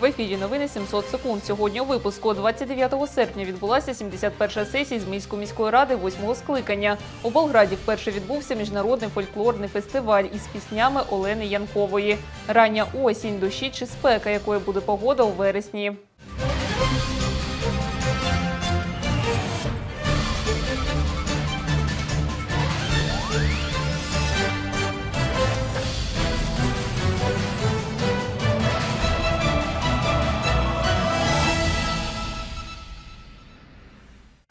В ефірі новини 700 секунд. Сьогодні у випуску 29 серпня відбулася 71-ша сесія з міської ради 8-го скликання. У Болграді вперше відбувся міжнародний фольклорний фестиваль із піснями Олени Янкової. Рання осінь, дощі чи спека, якою буде погода у вересні.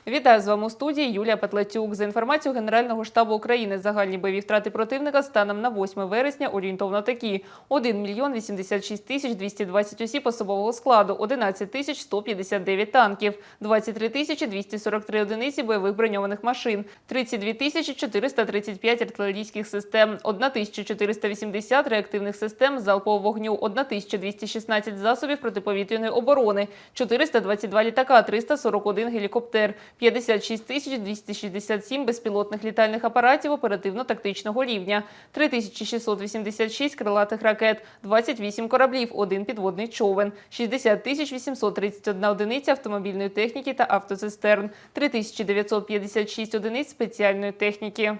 Вітаю з вами у студії Юлія Петлетюк. За інформацією Генерального штабу України, загальні бойові втрати противника станом на 8 вересня орієнтовно такі: 1 мільйон 86 тисяч 220 осіб особового складу, 11 тисяч 159 танків, 23 тисячі 243 одиниці бойових броньованих машин, 32 тисячі 435 артилерійських систем, 1 тисяча 480 реактивних систем залпового вогню, 1 тисяча 216 засобів протиповітряної оборони, 422 літака, 341 гелікоптер, 56 тисяч 267 безпілотних літальних апаратів оперативно-тактичного рівня, 3686 крилатих ракет, 28 кораблів, один підводний човен, 60 тисяч 831 одиниця автомобільної техніки та автоцистерн, 3956 одиниць спеціальної техніки.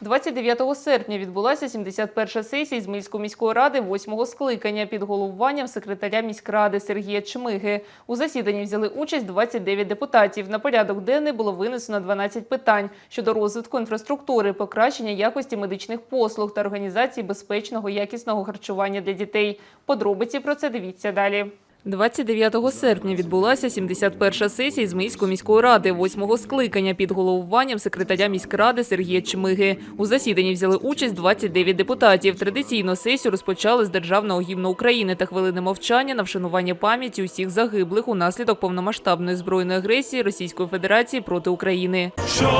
29 серпня відбулася 71-ша сесія Ізмаїльської міської ради 8-го скликання під головуванням секретаря міськради Сергія Чмиги. У засіданні взяли участь 29 депутатів. На порядок денний було винесено 12 питань щодо розвитку інфраструктури, покращення якості медичних послуг та організації безпечного якісного харчування для дітей. Подробиці про це дивіться далі. 29 серпня відбулася 71-ша сесія Ізмаїльської міської ради 8-го скликання під головуванням секретаря міськради Сергія Чмиги. У засіданні взяли участь 29 депутатів. Традиційно сесію розпочали з державного гімну України та хвилини мовчання на вшанування пам'яті усіх загиблих унаслідок повномасштабної збройної агресії Російської Федерації проти України. що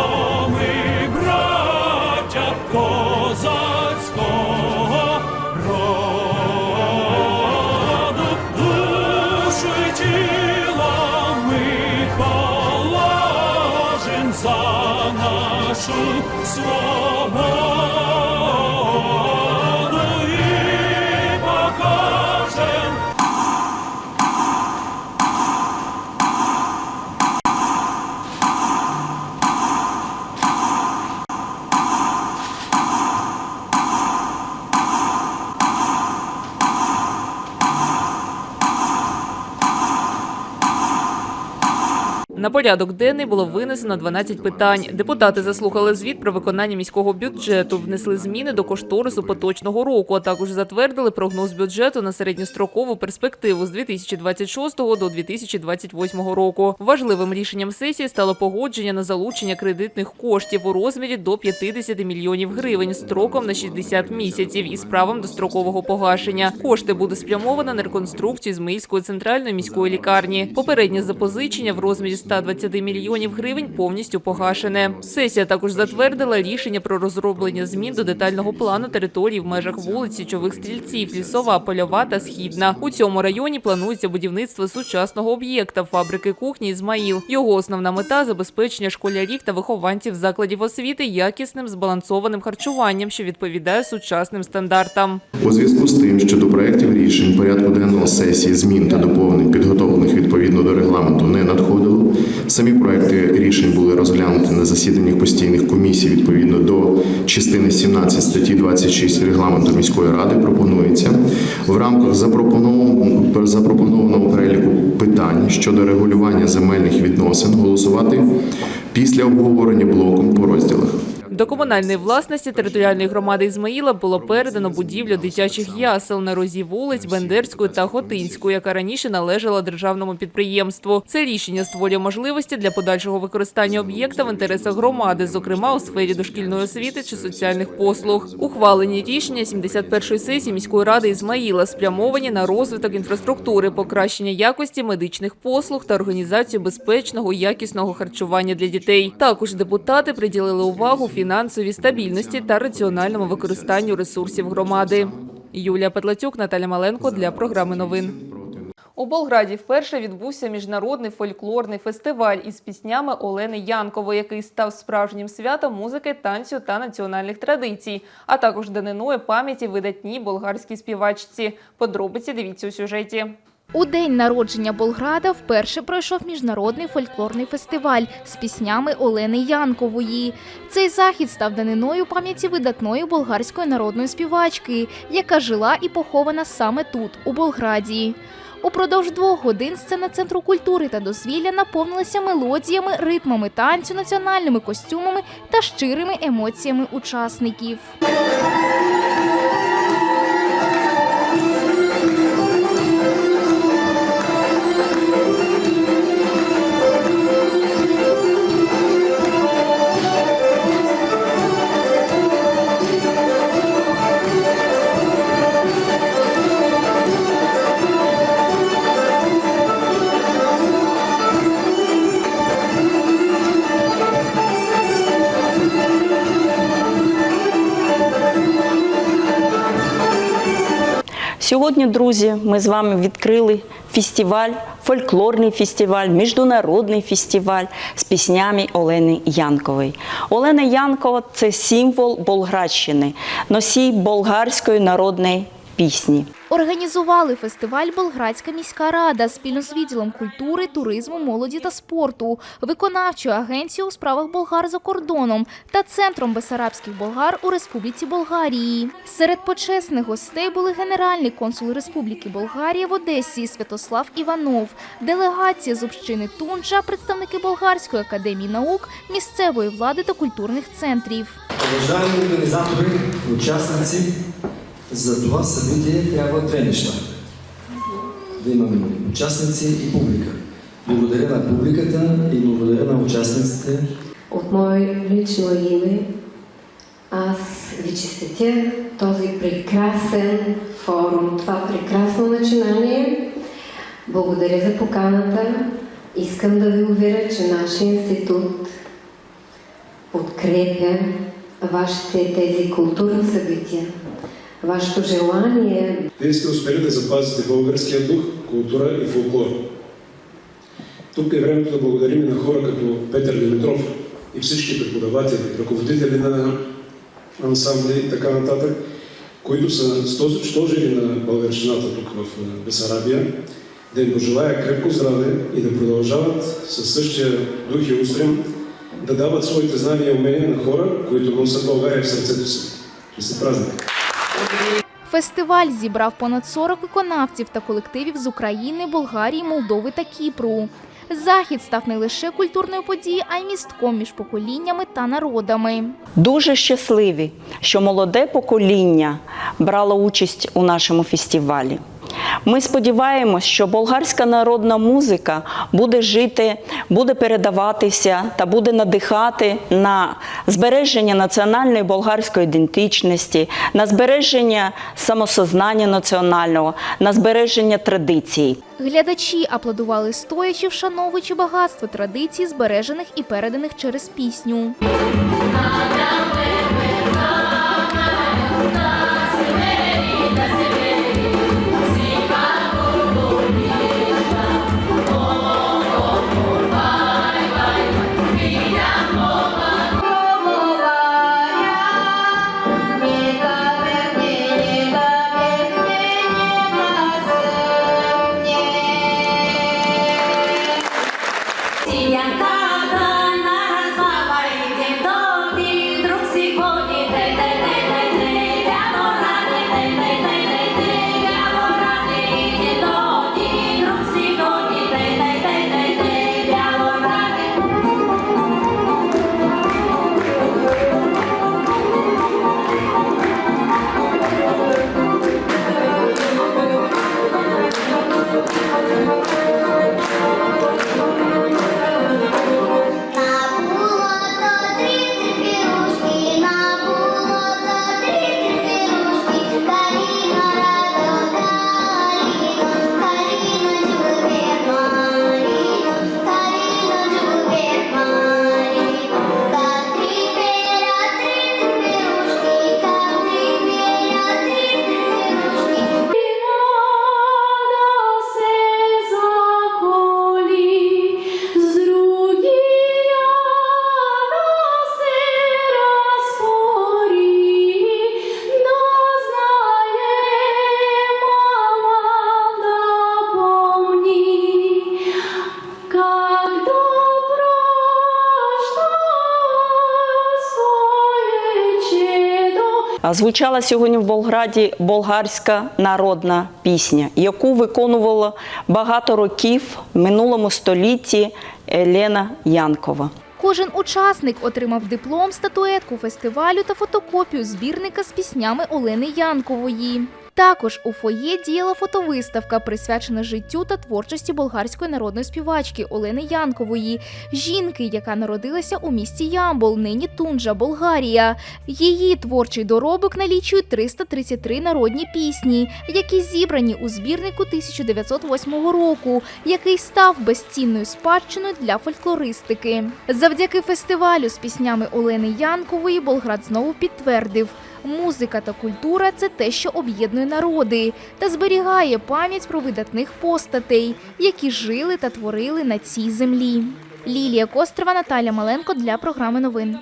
ми браття козацького She На порядок денний було винесено 12 питань. Депутати заслухали звіт про виконання міського бюджету, внесли зміни до кошторису поточного року, а також затвердили прогноз бюджету на середньострокову перспективу з 2026 до 2028 року. Важливим рішенням сесії стало погодження на залучення кредитних коштів у розмірі до 50 мільйонів гривень строком на 60 місяців із правом дострокового погашення. Кошти буде спрямовано на реконструкцію Зміївської центральної міської лікарні. Попереднє запозичення в розмірі 120 мільйонів гривень повністю погашене. Сесія також затвердила рішення про розроблення змін до детального плану території в межах вулиць Січових стрільців, лісова, польова та східна. У цьому районі планується будівництво сучасного об'єкта фабрики кухні Ізмаїл. Його основна мета забезпечення школярів та вихованців закладів освіти якісним збалансованим харчуванням, що відповідає сучасним стандартам. У зв'язку з тим, що до проєктів рішень порядку денного сесії змін та доповнень, підготовлених відповідно до регламенту, не надходило. Самі проекти рішень були розглянуті на засіданнях постійних комісій відповідно до частини 17 статті 26 регламенту міської ради. Пропонується в рамках запропонованого, переліку питань щодо регулювання земельних відносин голосувати після обговорення блоком по розділах. До комунальної власності територіальної громади Ізмаїла було передано будівлю дитячих ясел на розі вулиць Бендерської та Хотинської, яка раніше належала державному підприємству. Це рішення створює можливості для подальшого використання об'єкта в інтересах громади, зокрема у сфері дошкільної освіти чи соціальних послуг. Ухвалені рішення 71-ї сесії міської ради Ізмаїла спрямовані на розвиток інфраструктури, покращення якості медичних послуг та організацію безпечного і якісного харчування для дітей. Також депутати приділили увагу фінансовій стабільності та раціональному використанню ресурсів громади. Юлія Петлацюк, Наталя Маленко для програми новин. У Болграді вперше відбувся міжнародний фольклорний фестиваль із піснями Олени Янкової, який став справжнім святом музики, танцю та національних традицій, а також даниною пам'яті видатній болгарській співачці. Подробиці дивіться у сюжеті. У день народження Болграда вперше пройшов міжнародний фольклорний фестиваль з піснями Олени Янкової. Цей захід став даниною пам'яті видатної болгарської народної співачки, яка жила і похована саме тут, у Болграді. Упродовж двох годин сцена центру культури та дозвілля наповнилася мелодіями, ритмами танцю, національними костюмами та щирими емоціями учасників. Сьогодні, друзі, ми з вами відкрили фестиваль, фольклорний фестиваль, міжнародний фестиваль з піснями Олени Янкової. Олена Янкова це символ Болградщини, носій болгарської народної пісні. Організували фестиваль Болградська міська рада спільно з відділом культури, туризму, молоді та спорту, виконавчою агенцією у справах болгар за кордоном та центром бесарабських болгар у Республіці Болгарії. Серед почесних гостей були генеральний консул Республіки Болгарія в Одесі Святослав Іванов, делегація з общини Тунджа, представники Болгарської академії наук, місцевої влади та культурних центрів. Уважаеми организатори, участници, за това събитие трябва две неща. Да имаме участници и публика. Благодаря на публиката и благодаря на участниците. От мое лично име аз ви честитя този прекрасен форум, това прекрасно начинание. Благодаря за поканата. Искам да ви уверя, че нашия институт подкрепя вашите тези културни събития. Вашето желание Вие сте успели да запазите българския дух, култура и фолклор. Тук е времето да благодарим и на хора като Петър Димитров и всички преподаватели, ръководители на ансамбли и така нататък, които са сто- стожери на българщината тук в е, Бесарабия. Да им пожелая крепко здраве и да продължават със същия дух и устрем да дават своите знания и умения на хора, които носят България в сърцето си. Честит празник! Фестиваль зібрав понад 40 виконавців та колективів з України, Болгарії, Молдови та Кіпру. Захід став не лише культурною подією, а й містком між поколіннями та народами. Дуже щасливі, що молоде покоління брало участь у нашому фестивалі. Ми сподіваємось, що болгарська народна музика буде жити, буде передаватися та буде надихати на збереження національної болгарської ідентичності, на збереження самосознання національного, на збереження традицій. Глядачі аплодували стоячи, вшановуючи багатство традицій, збережених і переданих через пісню. yang. Звучала сьогодні в Болграді болгарська народна пісня, яку виконувала багато років в минулому столітті Елена Янкова. Кожен учасник отримав диплом, статуетку фестивалю та фотокопію збірника з піснями Олени Янкової. Також у фоє діяла фотовиставка, присвячена життю та творчості болгарської народної співачки Олени Янкової, жінки, яка народилася у місті Ямбол, нині Тунджа, Болгарія. Її творчий доробок налічує 333 народні пісні, які зібрані у збірнику 1908 року, який став безцінною спадщиною для фольклористики. Завдяки фестивалю з піснями Олени Янкової Болград знову підтвердив. Музика та культура це те, що об'єднує народи та зберігає пам'ять про видатних постатей, які жили та творили на цій землі. Лілія Кострова, Наталя Маленко для програми новин.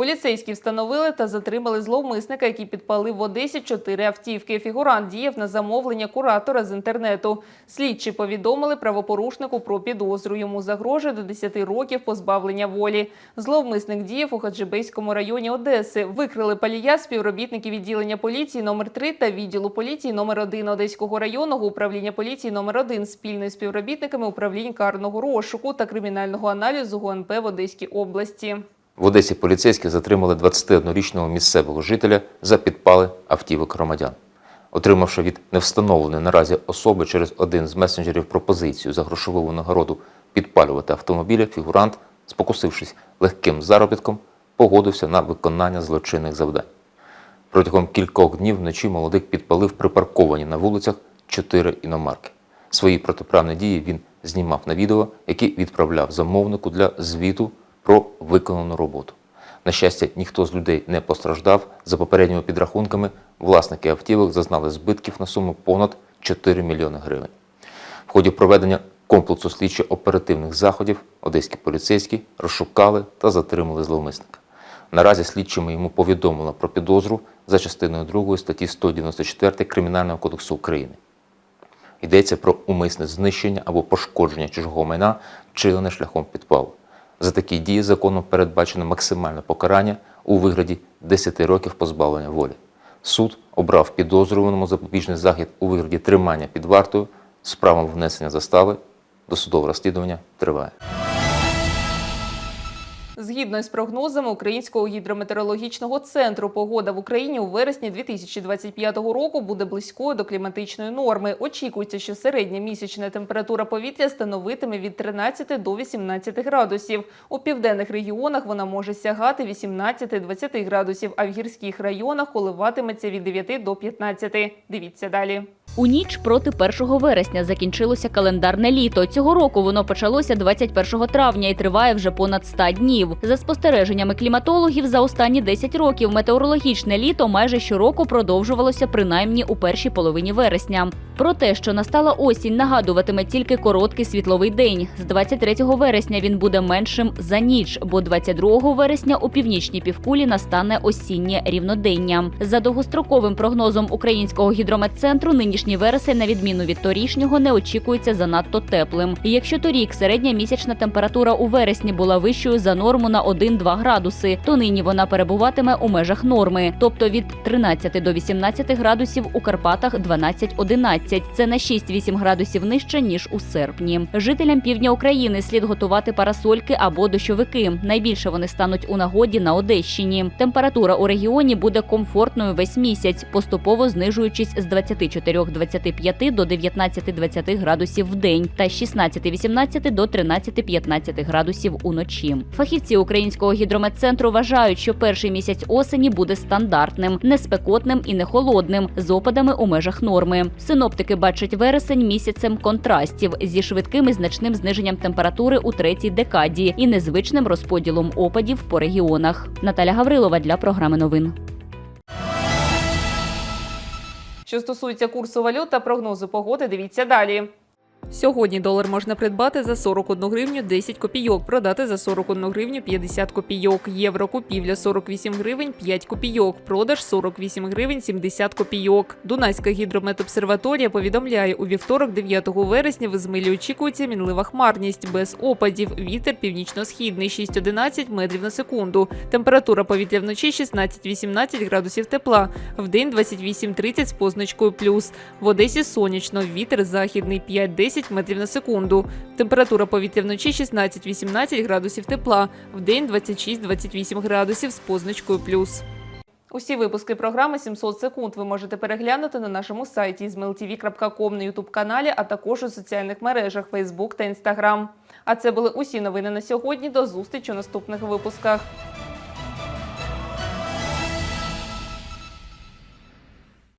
Поліцейські встановили та затримали зловмисника, який підпалив в Одесі чотири автівки. Фігурант діяв на замовлення куратора з інтернету. Слідчі повідомили правопорушнику про підозру. Йому загрожує до 10 років позбавлення волі. Зловмисник діяв у Хаджибейському районі Одеси. Викрили палія співробітники відділення поліції номер 3 та відділу поліції номер 1 Одеського районного управління поліції номер 1 спільно із співробітниками управлінь карного розшуку та кримінального аналізу ГУНП в Одеській області. В Одесі поліцейські затримали 21-річного місцевого жителя за підпали автівок громадян. Отримавши від невстановленої наразі особи через один з месенджерів пропозицію за грошову нагороду підпалювати автомобілі, фігурант, спокусившись легким заробітком, погодився на виконання злочинних завдань. Протягом кількох днів вночі молодик підпалив припарковані на вулицях чотири іномарки. Свої протиправні дії він знімав на відео, які відправляв замовнику для звіту про виконану роботу. На щастя, ніхто з людей не постраждав. За попередніми підрахунками, власники автівок зазнали збитків на суму понад 4 мільйони гривень. В ході проведення комплексу слідчо-оперативних заходів одеські поліцейські розшукали та затримали зловмисника. Наразі слідчими йому повідомили про підозру за частиною 2 статті 194 Кримінального кодексу України. Йдеться про умисне знищення або пошкодження чужого майна, вчинене шляхом підпалу. За такі дії законом передбачено максимальне покарання у вигляді 10 років позбавлення волі. Суд обрав підозрюваному запобіжний захід у вигляді тримання під вартою з правом внесення застави. Досудове розслідування триває. Згідно із прогнозами Українського гідрометеорологічного центру, погода в Україні у вересні 2025 року буде близькою до кліматичної норми. Очікується, що середня місячна температура повітря становитиме від 13 до 18 градусів. У південних регіонах вона може сягати 18-20 градусів, а в гірських районах коливатиметься від 9 до 15. Дивіться далі. У ніч проти 1 вересня закінчилося календарне літо. Цього року воно почалося 21 травня і триває вже понад 100 днів. За спостереженнями кліматологів, за останні 10 років метеорологічне літо майже щороку продовжувалося принаймні у першій половині вересня. Про те, що настала осінь, нагадуватиме тільки короткий світловий день. З 23 вересня він буде меншим за ніч, бо 22 вересня у північній півкулі настане осіннє рівнодення. За довгостроковим прогнозом українського гідрометцентру, нинішній вересень, на відміну від торішнього, не очікується занадто теплим. Якщо торік середня місячна температура у вересні була вищою за норму на 1-2 градуси, то нині вона перебуватиме у межах норми, тобто від 13 до 18 градусів у Карпатах 12-11. Це на 6-8 градусів нижче ніж у серпні. Жителям півдня України слід готувати парасольки або дощовики. Найбільше вони стануть у нагоді на Одещині. Температура у регіоні буде комфортною весь місяць, поступово знижуючись з 24-25 до 19-20 градусів в день та з 16-18 до 13-15 градусів уночі. Фахівці українського гідрометцентру вважають, що перший місяць осені буде стандартним, не спекотним і не холодним, з опадами у межах норми. Синоптики бачать вересень місяцем контрастів зі швидким і значним зниженням температури у третій декаді і незвичним розподілом опадів по регіонах. Наталя Гаврилова для програми новин. Що стосується курсу валют та прогнозу погоди, дивіться далі. Сьогодні долар можна придбати за 41 гривню 10 копійок, продати за 41 гривню 50 копійок. Євро купівля 48 гривень 5 копійок, продаж 48 гривень 70 копійок. Дунайська гідрометобсерваторія повідомляє, у вівторок, 9 вересня, в Ізмилі очікується мінлива хмарність без опадів. Вітер північно-східний 6-11 метрів на секунду. Температура повітря вночі 16-18 градусів тепла. В день 28-30 з позначкою плюс. В Одесі сонячно, вітер західний 5-10 метрів на секунду. Температура повітря вночі 16-18 градусів тепла. В день 26-28 градусів з позначкою плюс. Усі випуски програми «700 секунд ви можете переглянути на нашому сайті izmailtv.com, на ютуб-каналі, а також у соціальних мережах Facebook та Instagram. А це були усі новини на сьогодні. До зустрічі у наступних випусках.